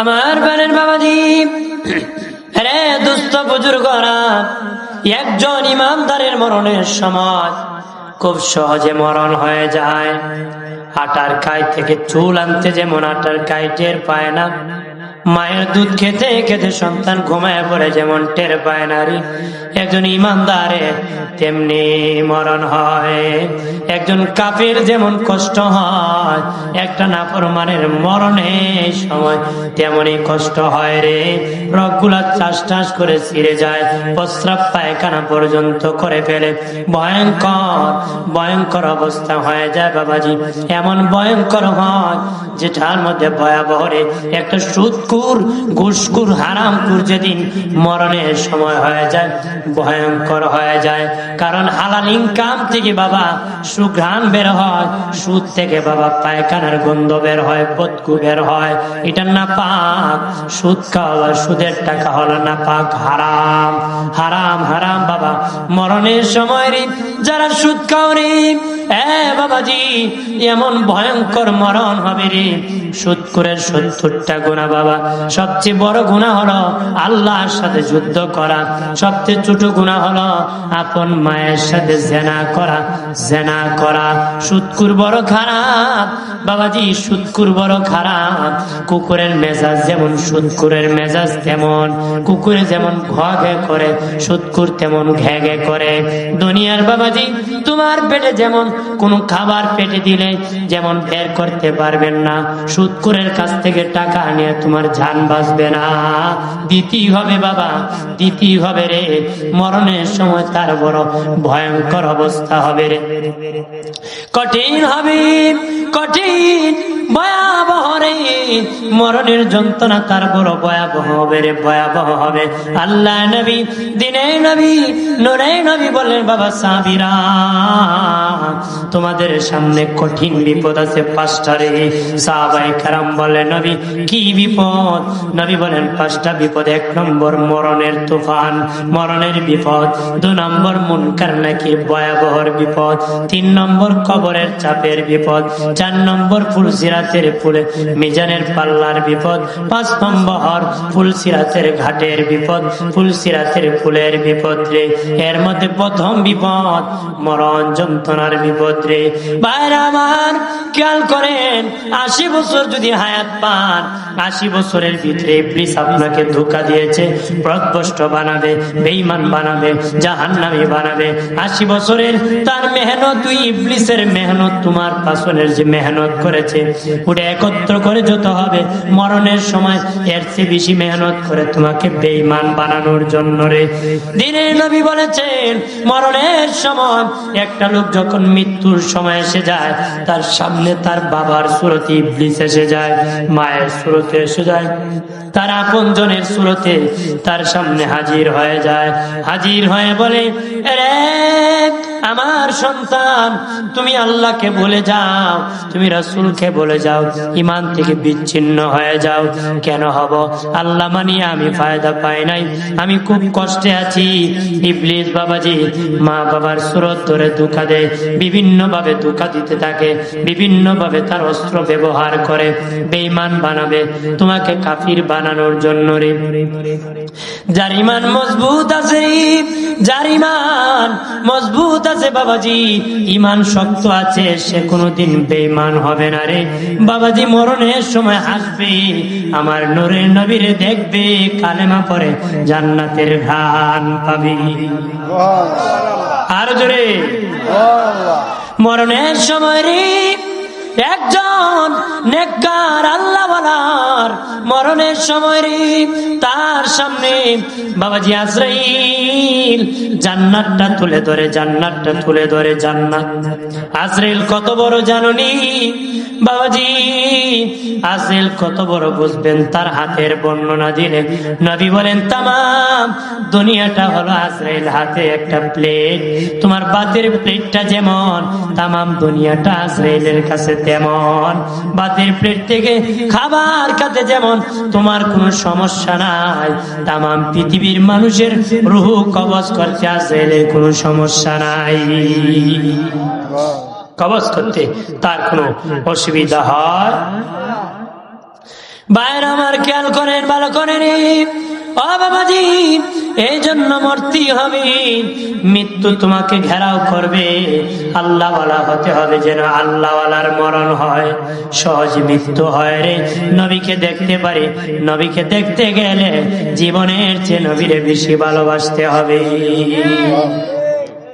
আমার বানের বাবাজি, রে দুস্থ বুজুর্গরা, একজন ইমামদারের মরণের সময় খুব সহজে মরণ হয়ে যায়। আটার কাই থেকে চুল আনতে যেমন আটার কাই টের পায় না। মায়ের দুধ খেতে খেতে সন্তান ঘুমায় পড়ে যেমন টের পায় না রে একজন ইমানদারে তেমনি মরণ হয়। একজন কাফের যেমন কষ্ট হয়, একটা নাফরমানের মরণের সময় তেমনই কষ্ট হয় রে। রগগুলা চাষ টাস করে ছিঁড়ে যায়, প্রস্রাব পায়খানা পর্যন্ত করে ফেলে। ভয়ঙ্কর ভয়ঙ্কর অবস্থা হয়ে যায় বাবাজি। এমন ভয়ঙ্কর হয়, যেটার মধ্যে ভয়াবহ রে। একটা সুদকুর ঘুসকুর হারামকুর যেদিন মরণের সময় হয়ে যায়, ভয়ঙ্কর হয়ে যায়। কারণ হালাল ইনকাম থেকে বাবা সুঘ্রাণ বের হয়, সুদ থেকে বাবা পায়খানার গন্ধ বের হয় পতকু বের হয়। এটা না পাক সুদ খাওয়া, সুদের টাকা হলো না পাক হারাম। হারাম হারাম বাবা, মরণের সময় যারা সুদ খাও এ বাবাজি, এমন ভয়ঙ্কর মরণ হবে রে। সুদ করে সত্তরটা গুণা বাবা। সবচেয়ে বড় গুণা হলো আল্লাহর সাথে যুদ্ধ করা। সবচেয়ে ছোট গুণা হলো আপন মায়ের সাথে জেনা করা জেনা করা। সুদকুর বড় খারাপ। বাবাজি সুদকুর বড় খারাপ। কুকুরের মেজাজ যেমন সুদকুরের মেজাজ তেমন। কুকুরে যেমন ঘে করে সুদকুর তেমন ঘে করে। দুনিয়ার বাবাজি, তোমার পেটে যেমন কোনো খাবার পেটে দিলে যেমন বের করতে পারবেন না সুদকুরের কাছ থেকে টাকা নিয়ে তোমার জান বাঁচবে না। দিতেই হবে বাবা দিতেই হবে রে, মরণের সময় তার বড় ভয়ঙ্কর অবস্থা হবে রে। কঠিন হবে, কঠিন, ভয়াবহ রে, মরণের যন্ত্রণা তার বড় ভয়াবহ হবে রে, ভয়াবহ হবে। আল্লাহ নবী দিনে নবী নোরে নবী বলেন বাবা সাবিরা তোমাদের সামনে কঠিন বিপদ আছে পাঁচটা রে। সাহাবাই কারাম বলে নবী, কি বিপদ? নবী বলেন, পাঁচটা বিপদ, এক নম্বর মরণের তুফান। মরণের বিপদ, দু নম্বর মুনকার নাকি ভয়াবহর বিপদ। তিন নম্বর কবরের চাপের বিপদ। চার নম্বর ফুল সিরাতের ফুলে মিজানের পাল্লার বিপদ। পাঁচ নম্বর ফুল সিরাতের ঘাটের বিপদ। ফুল সিরাতের ফুলের বিপদ রে। এর মধ্যে প্রথম বিপদ, মরণ যন্ত্রণার বিপদ রে বাইরে আমার খেয়াল করেন, আশি বছর যদি হায়াত পান, আশি বছরের ভিতরে প্লিজ আপনাকে ধোকা দিয়েছে প্রদস্ত বানাবে বেইমান বানাবে, জাহান্নামি বানাবে। আশি বছরের তার মেহনত, তুই ইবলিসের মেহনত, তোমার পাশনের যে মেহনত করেছে, ওটা একত্র করে যত হবে, মরণের সময় এর চেয়ে বেশি মেহনত করে তোমাকে বেইমান বানানোর জন্য রে। দিনের নবী বলেছেন, মরণের সময় একটা লোক যখন মৃত্যুর সময় এসে যায়, তার সামনে তার বাবার সুরতে ইবলিস এসে যায়, মায়ের সুরতে এসে যায়, তার আপন জনের সুরতে তার সামনে হাজির হয়ে যায়, হাজির হয়ে বলে আমার সন্তান, তুমি আল্লাহকে বলে যাও, তুমি রসুলকে বলে যাও ইমান থেকে বিচ্ছিন্ন হয়ে যাও। কেন হব? আল্লাহ মানি আমি ফায়দা পাই নাই। আমি খুব কষ্টে আছি। ইবলিস বাবাজি, মা বাবার সুরত ধরে দুঃখা দেয় বিভিন্ন ভাবে দুঃখা দিতে থাকে বিভিন্ন ভাবে তার অস্ত্র ব্যবহার করে বেইমান বানাবে। তোমাকে কাফির বানানোর জন্য রে। যার ইমান মজবুত আছে, যার ইমান মজবুত আছে বাবাজি। ইমান শক্ত আছে সে কোনোদিন বেইমান হবে না রে। বাবাজি মরণের সময় হাসবে আমার নরের নবীরে দেখবে কালেমা পরে জান্নাতের ঘান পাবি। আর জোরে। মরণের সময় রে একজন নেককার আল্লাহওয়ালার মরণের সময় তার সামনে বাবাজি আজরাইল জান্নাতটা তুলে ধরে, জান্নাতটা তুলে ধরে, জান্নাত। আজরাইল কত বড় জাননি? বাবাজি আজরাইল কত বড় বুঝবেন তার হাতের বর্ণনা দিলে। নবী বলেন, তামাম, দুনিয়াটা হলো আজরাইল হাতে একটা প্লেট। তোমার বাতের প্লেটটা যেমন, তামাম দুনিয়াটা আজরাইলের কাছে তেমন। বাতের প্লেট থেকে খাবার খাতে যেমন, তোমার কোনো সমস্যা নাই। তামাম পৃথিবীর মানুষের রুহ কবজ করতে আজরাইলের কোনো সমস্যা নাই। কবজ করতে তার কোনো অসুবিধা হয়? বাইরে আমার খেয়াল করেন, ভালো করেন এই জন্য মরতে হবে। মৃত্যু তোমাকে ঘেরাও করবে। আল্লাহওয়ালা হতে হবে যেন আল্লাহওয়ালার মরণ হয়, সহজ মৃত্যু হয় রে। নবীকে দেখতে পারি, নবীকে দেখতে গেলে জীবনের চেয়ে নবীরে বেশি ভালোবাসতে হবে।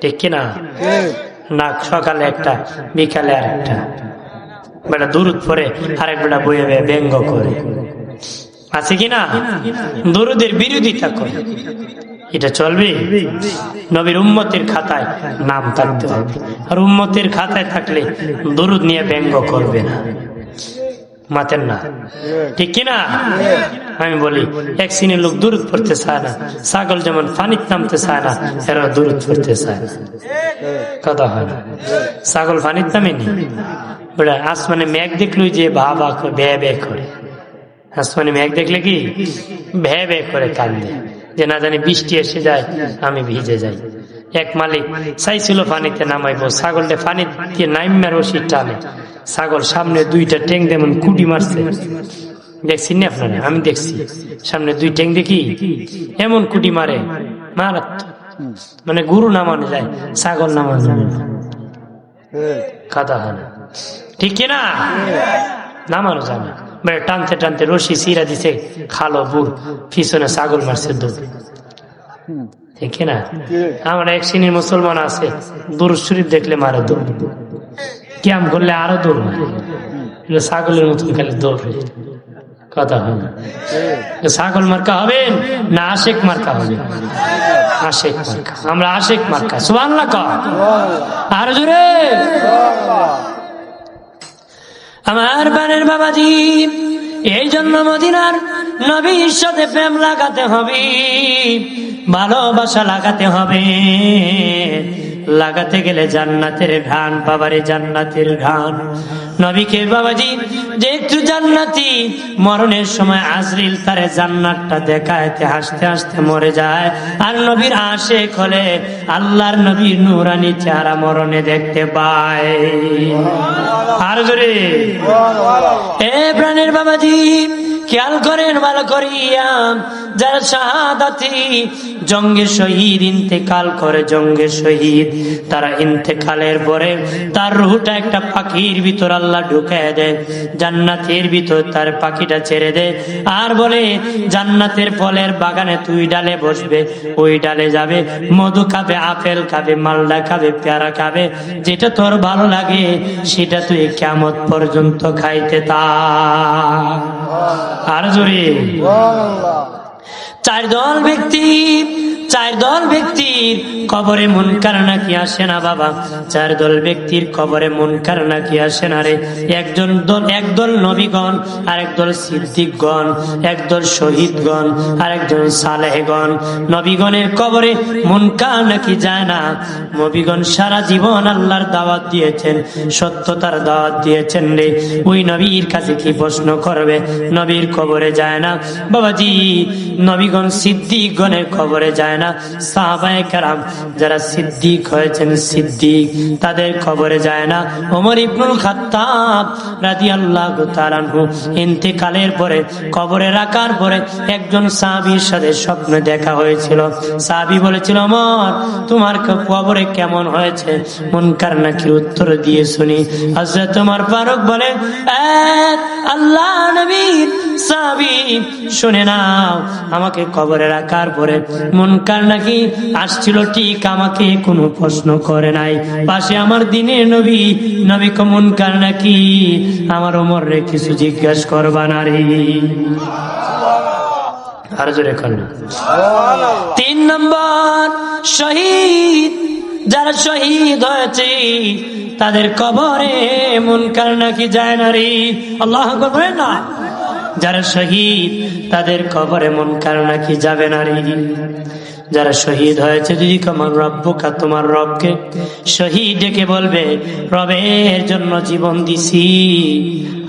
ঠিক কিনা? না, সকালে একটা, বিকালে আর একটা বেটা দূরত পরে আরেক বেটা বইয়ে বইয়ে ব্যঙ্গ করে। আছে কি না? দরুদের বিরোধিতা করে। এটা চলবে? নবীর উম্মতের খাতায় নাম থাকতে হবে। আর উম্মতের খাতায় থাকলে দরুদ নিয়ে ব্যঙ্গ করবে না। মাতেন না। ঠিক কিনা? আমি বলি এক শ্রেণির লোক দূরত পড়তে চায় না ছাগল যেমন পানির নামতে চায় না এরা দূরত পড়তে চায় না। কথা হয় না। ছাগল পানির নামেনি ওরা আসমানে মেঘ দেখলই যে ভা ভা করে বে বে করে। আসমানে মেঘ দেখলে কি? ভে ভে করে কান্দে। যে না জানি বৃষ্টি এসে যায় আমি ভিজে যাই। এক মালিক চাইছিল পানিতে নামাইবো, ছাগলটা পানি দিয়ে নাইমা রশি টানে। ছাগল সামনে দুইটা ট্যাং যেমন কুটি মারছে। দেখছি না আপনারা? আমি দেখছি। সামনে দুই ট্যাং দেখি? এমন কুটি মারে। মারাত্মক। মানে গুরু নামানো যায়, ছাগল নামানো যায়। না। কথা হয় না। ঠিক কিনা নামানো যায় না। মানে টানতে টানতে রশি সিরা দিছে, খালো বুড়, পিছনে ছাগল মারছে দৌড়। ঠিক আমার এক শ্রেণির মুসলমান আছে দূর শরীফ দেখলে মারে দৌড়। ক্যাম করলে আরও দৌড় ছাগলের মতন খালি দৌড়। কথা হয় না। ছাগল মার্কা হবেন না আশেক মার্কা হবে? আশেক মার্কা। আমরা আশেক মার্কা। সুবাংলা ক আর জোরে। আমার বানের বাবাজি এই জন্য মদিনার নবীর সাথে প্রেম লাগাতে হবে, ভালোবাসা লাগাতে হবে। লাগাতে গেলে জান্নাতের ঘান বাবারে জান্নাতের ঘান নবীকে বাবাজি, যে একটু জান্নাতি, মরণের সময় আজরিল তারে জান্নাতটা দেখাইতে, হাসতে হাসতে মরে যায়। আর নবীর আশেক হলে আল্লাহর নবীর নুরানি চেহারা মরণে দেখতে পায়। আর জোরে। এ প্রাণের বাবাজি খেয়াল করেন ভালো করিয়া, যারা শাহাদাতি জঙ্গে শহীদ, ইন্তেকাল করে জঙ্গে শহীদ। তারা ইন্তেকালের পরে তার রুহটা একটা পাখির ভিতর আল্লাহ ঢুকায় দেয়, জান্নাতের ভিতর তার পাখিটা ছেড়ে দেয়। আর বলে, জান্নাতের ফলের বাগানে তুই ডালে বসবে, ওই ডালে যাবে, মধু খাবে, আপেল খাবে মালদা খাবে, পেয়ারা খাবে, যেটা তোর ভালো লাগে, সেটা তুই কেমন পর্যন্ত খাইতে তা আর জোরে। চার দল ব্যক্তি চার দল ব্যক্তির কবরে মন নাকি আসে না বাবা? চার দল ব্যক্তির কবরে মন নাকি আসে না রে? একজন দল একদল নবীগণ আরেক দল সিদ্দিকগণ, একদল শহীদগণ, আরেকজন সালেহগণ। নবীগণের কবরে মন নাকি যায় না? নবীগণ সারা জীবন আল্লাহর দাওয়াত দিয়েছেন, সত্যতার দাওয়াত দিয়েছেন রে। ওই নবীর কাছে কি প্রশ্ন করবে? নবীর কবরে যায় না? বাবাজি, নবীগণ সিদ্দিকগণের কবরে যায় সাহাবায়ে কেরাম যারা সিদ্দিক হয়েছেন, সিদ্দিক, তাদের কবরে যায় না। ওমর ইবনুল খাত্তাব রাদিয়াল্লাহু তাআলা আনহু ইন্তেকালের পরে, কবরে রাখার পরে একজন সাহাবীর সাথে স্বপ্নে দেখা হয়েছিল। সাহাবী বলেছিল, ওমর, তোমার কবরে কেমন হয়েছে? মুনকার নাকি উত্তর দিয়ে শুনি। হযরত তোমার ফারুক বলে আল্লাহ নবীর সাহাবী শুনে নাও আমাকে কবরে রাখার পরে মুনকার নাকি আসছিল ঠিক আমাকে কোনো প্রশ্ন করে নাই। পাশে আমার দিনের নবী নবী মুনকার নাকি আমার ওমর রে কিছু জিজ্ঞাসা করবা না রে। আর জোরে তিন নম্বর শহীদ যারা শহীদ হয়েছে তাদের কবরে মুনকার নাকি যায় না রে। আল্লাহ বলেন না। যারা শহীদ, তাদের কবরে মুনকার নাকি যাবে না রে? যারা শহীদ হয়েছে, যদি তোমার রব্বকা, তোমার রবকে শহীদ ডেকে বলবে, রবের জন্য জীবন দিছি।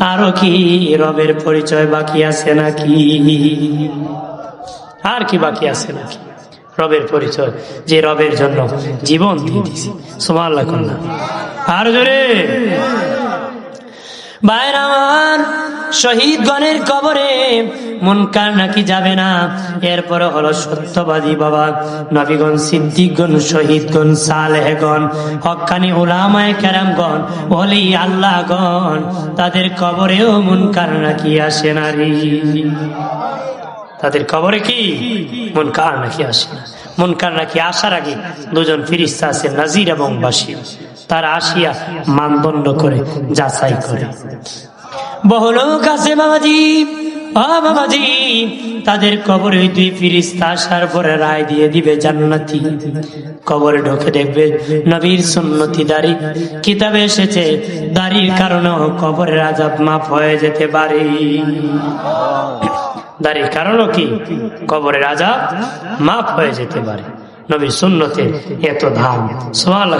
আরও কি রবের পরিচয় বাকি আছে নাকি? আর কি বাকি আছে নাকি? রবের পরিচয়, যে রবের জন্য জীবন দিয়ে দিছি সোমাল্লা করলাম আর জোরে। আমার শহীদগণের কবরে মুনকার নাকি যাবে না? এরপরে হলো সত্যবাদী বাবা। নবীগণ, সিদ্দিকগণ, শহীদগণ, সালেহগণ, হকানি উলামায় কেরামগণ, ওলি আল্লাহগণ, তাদের কবরেও মুনকার নাকি আসে না রে? তাদের কবরে কি? মুনকার নাকি আসে না? মুনকার নাকি আসার আগে দুজন ফিরিস্তা আছে নাজির এবং বাসির তারা আসিয়া মানদণ্ড করে যাচাই করে। বহু লোক আছে বাবাজি বাবাজি, তাদের কবরে দুই ফিরিস্তা আসার পরে রায় দিয়ে দিবে জান্নাতি। কবরে ঢোকে দেখবে নবীর সুন্নতি দাড়ি। কিতাবে এসেছে, দাড়ির কারণেও কবরের আজাব মাফ হয়ে যেতে পারে। দাড়ির কারণও কি? কবরের আজাব মাফ হয়ে যেতে পারে। নবীর সুন্নতে এত ধাম সোয়াল